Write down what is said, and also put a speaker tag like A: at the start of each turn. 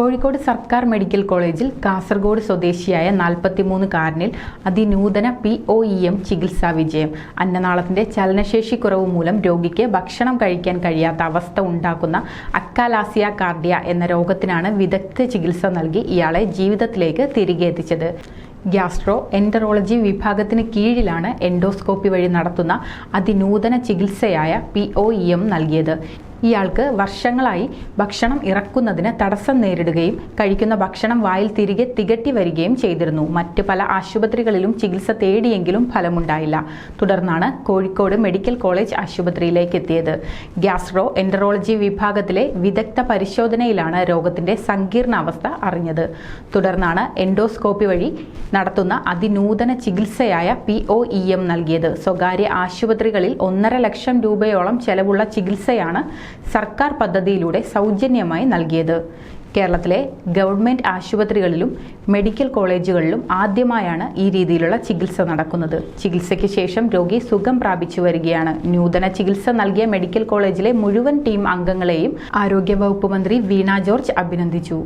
A: കോഴിക്കോട് സർക്കാർ മെഡിക്കൽ കോളേജിൽ കാസർഗോഡ് സ്വദേശിയായ നാൽപ്പത്തിമൂന്നുകാരനിൽ അതിനൂതന പി ഒ ഇ എം ചികിത്സാ വിജയം. അന്നനാളത്തിന്റെ ചലനശേഷി കുറവ് മൂലം രോഗിക്ക് ഭക്ഷണം കഴിക്കാൻ കഴിയാത്ത അവസ്ഥ ഉണ്ടാക്കുന്ന അക്കാലാസിയ കാർഡിയ എന്ന രോഗത്തിനാണ് വിദഗ്ധ ചികിത്സ നൽകി ഇയാളെ ജീവിതത്തിലേക്ക് തിരികെ എത്തിച്ചത്. ഗ്യാസ്ട്രോ എന്ററോളജി വിഭാഗത്തിന് കീഴിലാണ് എൻഡോസ്കോപ്പി വഴി നടത്തുന്ന അതിനൂതന ചികിത്സയായ പി ഒ ഇ എം നൽകിയത്. ഇയാൾക്ക് വർഷങ്ങളായി ഭക്ഷണം ഇറക്കുന്നതിന് തടസ്സം നേരിടുകയും കഴിക്കുന്ന ഭക്ഷണം വായിൽ തിരികെ തികട്ടി വരികയും ചെയ്തിരുന്നു. മറ്റ് പല ആശുപത്രികളിലും ചികിത്സ തേടിയെങ്കിലും ഫലമുണ്ടായില്ല. തുടർന്നാണ് കോഴിക്കോട് മെഡിക്കൽ കോളേജ് ആശുപത്രിയിലേക്ക് എത്തിയത്. ഗ്യാസ്ട്രോ എൻട്രോളജി വിഭാഗത്തിലെ വിദഗ്ധ പരിശോധനയിലാണ് രോഗത്തിന്റെ സങ്കീർണ അവസ്ഥ അറിഞ്ഞത്. തുടർന്നാണ് എൻഡോസ്കോപ്പി വഴി നടത്തുന്ന അതിനൂതന ചികിത്സയായ പി ഒ ഇ എം നൽകിയത്. സ്വകാര്യ ആശുപത്രികളിൽ ഒന്നര ലക്ഷം രൂപയോളം ചെലവുള്ള ചികിത്സയാണ് സർക്കാർ പദ്ധതിയിലൂടെ സൗജന്യമായി നൽകിയത്. കേരളത്തിലെ ഗവൺമെന്റ് ആശുപത്രികളിലും മെഡിക്കൽ കോളേജുകളിലും ആദ്യമായാണ് ഈ രീതിയിലുള്ള ചികിത്സ നടക്കുന്നത്. ചികിത്സയ്ക്ക് ശേഷം രോഗി സുഖം പ്രാപിച്ചു വരികയാണ്. നൂതന ചികിത്സ നൽകിയ മെഡിക്കൽ കോളേജിലെ മുഴുവൻ ടീം അംഗങ്ങളെയും ആരോഗ്യവകുപ്പ് മന്ത്രി വീണ ജോർജ് അഭിനന്ദിച്ചു.